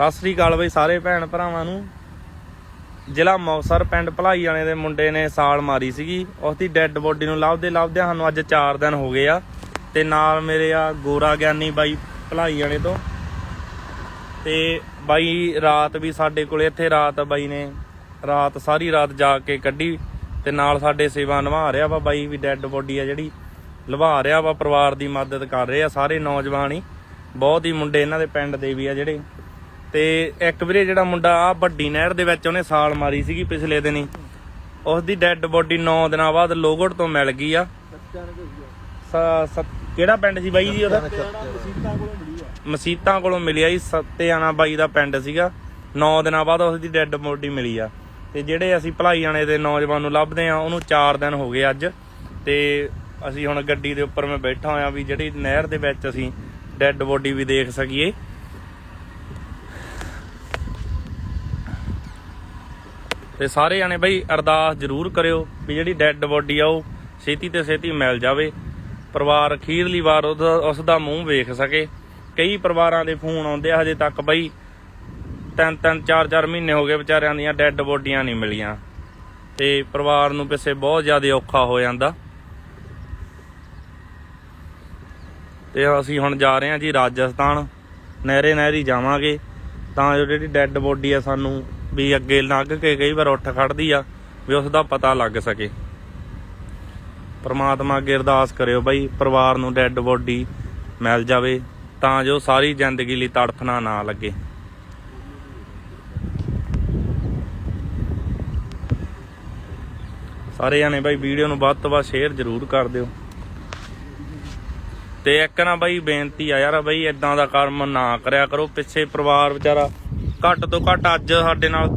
ਸਤਿ ਸ੍ਰੀ ਅਕਾਲ ਬਈ ਸਾਰੇ ਭੈਣ ਭਰਾਵਾਂ ਨੂੰ। ਜ਼ਿਲ੍ਹਾ ਮੌਸਰ ਪਿੰਡ ਭਲਾਈ ਵਾਲੇ ਦੇ ਮੁੰਡੇ ਨੇ ਸਾਲ ਮਾਰੀ ਸੀਗੀ। ਉਸ ਦੀ ਡੈੱਡ ਬੋਡੀ ਨੂੰ ਲੱਭਦੇ ਲੱਭਦੇ ਸਾਨੂੰ ਅੱਜ 4 ਦਿਨ ਹੋ ਗਏ ਆ। ਤੇ ਨਾਲ ਮੇਰੇ ਆ ਗੋਰਾ ਗਿਆਨੀ ਬਾਈ ਭਲਾਈ ਵਾਲੇ ਤੋਂ। ਤੇ ਬਾਈ ਰਾਤ ਵੀ ਸਾਡੇ ਕੋਲੇ ਇੱਥੇ ਰਾਤ ਬਾਈ ਨੇ ਰਾਤ ਸਾਰੀ ਰਾਤ ਜਾ ਕੇ ਕੱਢੀ। ਤੇ ਨਾਲ ਸਾਡੇ ਸੇਵਾ ਨਿਭਾ ਰਿਹਾ ਵਾ ਬਾਈ ਵੀ ਡੈੱਡ ਬੋਡੀ ਆ ਜਿਹੜੀ। ਲਵਾ ਰਿਹਾ ਵਾ, ਪਰਿਵਾਰ ਦੀ ਮਦਦ ਕਰ ਰਹੇ ਆ ਸਾਰੇ ਨੌਜਵਾਨ ਹੀ। ਬਹੁਤ ਹੀ ਮੁੰਡੇ ਇਹਨਾਂ ਦੇ ਪਿੰਡ ਦੇ ਵੀ ਆ ਜਿਹੜੇ। ਤੇ ਇੱਕ ਵੀਰੇ ਜਿਹੜਾ ਮੁੰਡਾ ਆ, ਵੱਡੀ ਨਹਿਰ ਦੇ ਵਿੱਚ ਉਹਨੇ ਸਾਲ ਮਾਰੀ ਸੀਗੀ ਪਿਛਲੇ ਦਿਨੀ। ਉਸ ਦੀ ਡੈੱਡ ਬੋਡੀ 9 ਦਿਨਾਂ ਬਾਅਦ ਲੋਗੜ ਤੋਂ ਮਿਲ ਗਈ ਆ। ਸ- ਕਿਹੜਾ ਪਿੰਡ ਸੀ ਬਾਈ ਜੀ ਉਹਦਾ? ਮਸੀਤਾਂ ਕੋਲੋਂ ਮਿਲਿਆ ਜੀ, ਸਤਿਆਣਾ ਬਾਈ ਦਾ ਪਿੰਡ ਸੀਗਾ। 9 ਦਿਨਾਂ ਬਾਅਦ ਉਸ ਦੀ ਡੈੱਡ ਬੋਡੀ ਮਿਲੀ ਆ। ਤੇ ਜਿਹੜੇ ਅਸੀਂ ਭਲਾਈ ਜਾਣੇ ਦੇ ਨੌਜਵਾਨ ਨੂੰ ਲੱਭਦੇ ਆ, ਉਹਨੂੰ 4 ਦਿਨ ਹੋ ਗਏ ਅੱਜ। ਤੇ ਅਸੀਂ ਹੁਣ ਗੱਡੀ ਦੇ ਉੱਪਰ ਮੈਂ ਬੈਠਾ ਹੋਇਆ ਵੀ ਜਿਹੜੀ ਨਹਿਰ ਦੇ ਵਿੱਚ ਅਸੀਂ ਡੈੱਡ ਬੋਡੀ ਵੀ ਦੇਖ ਸਕੀਏ। ਤੇ ਸਾਰੇ ਜਾਣੇ ਬਈ ਅਰਦਾਸ ਜ਼ਰੂਰ ਕਰਿਓ ਵੀ ਜਿਹੜੀ ਡੈੱਡ ਬੋਡੀ ਆ ਉਹ ਛੇਤੀ ਤੇ ਛੇਤੀ ਮਿਲ ਜਾਵੇ। ਪਰਿਵਾਰ ਅਖੀਰਲੀ ਵਾਰ ਉਹਦਾ ਉਸ ਦਾ ਮੂੰਹ ਵੇਖ ਸਕੇ। ਕਈ ਪਰਿਵਾਰਾਂ ਦੇ ਫੋਨ ਆਉਂਦੇ ਆ, ਹਜੇ ਤੱਕ ਬਈ ਤਿੰਨ ਤਿੰਨ, ਚਾਰ ਚਾਰ ਮਹੀਨੇ ਹੋ ਗਏ ਵਿਚਾਰਿਆਂ ਦੀਆਂ ਡੈੱਡ ਬੋਡੀਆਂ ਨਹੀਂ ਮਿਲੀਆਂ। ਤੇ ਪਰਿਵਾਰ ਨੂੰ ਪਿੱਛੇ ਬਹੁਤ ਜ਼ਿਆਦਾ ਔਖਾ ਹੋ ਜਾਂਦਾ। ਤੇ ਅਸੀਂ ਹੁਣ ਜਾ ਰਹੇ ਹਾਂ ਜੀ ਰਾਜਸਥਾਨ। ਨਹਿਰੇ ਨਹਿਰੀ ਜਾਵਾਂਗੇ। ਤਾਂ ਜੋ ਜਿਹੜੀ ਡੈੱਡ ਬੋਡੀ ਆ ਸਾਨੂੰ ਵੀ ਅੱਗੇ ਲੰਘ ਕੇ ਕਈ ਵਾਰ ਉੱਠ ਖੜਦੀ ਆ ਵੀ ਉਸ ਦਾ ਪਤਾ ਲੱਗ ਸਕੇ। ਪਰਮਾਤਮਾ ਅੱਗੇ ਅਰਦਾਸ ਕਰਿਓ ਬਾਈ ਪਰਿਵਾਰ ਨੂੰ ਡੈੱਡ ਬੋਡੀ ਮਿਲ ਜਾਵੇ ਤਾਂ ਜੋ ਸਾਰੀ ਜ਼ਿੰਦਗੀ ਲਈ ਤੜਫਣਾ ਨਾ ਲੱਗੇ। ਸਾਰੇ ਜਾਣੇ ਬਾਈ ਵੀਡੀਓ ਨੂੰ ਵੱਧ ਤੋਂ ਵੱਧ ਸ਼ੇਅਰ ਜ਼ਰੂਰ ਕਰ ਦਿਓ। ਤੇ ਇੱਕ ਨਾ ਬਾਈ ਬੇਨਤੀ ਆ ਯਾਰ ਬਾਈ ਇਦਾਂ ਦਾ ਕਰਮ ਨਾ ਕਰਿਆ ਕਰੋ, ਪਿੱਛੇ ਪਰਿਵਾਰ ਵਿਚਾਰਾ ਘੱਟ ਤੋਂ ਘੱਟ ਅੱਜ ਸਾਡੇ ਨਾਲ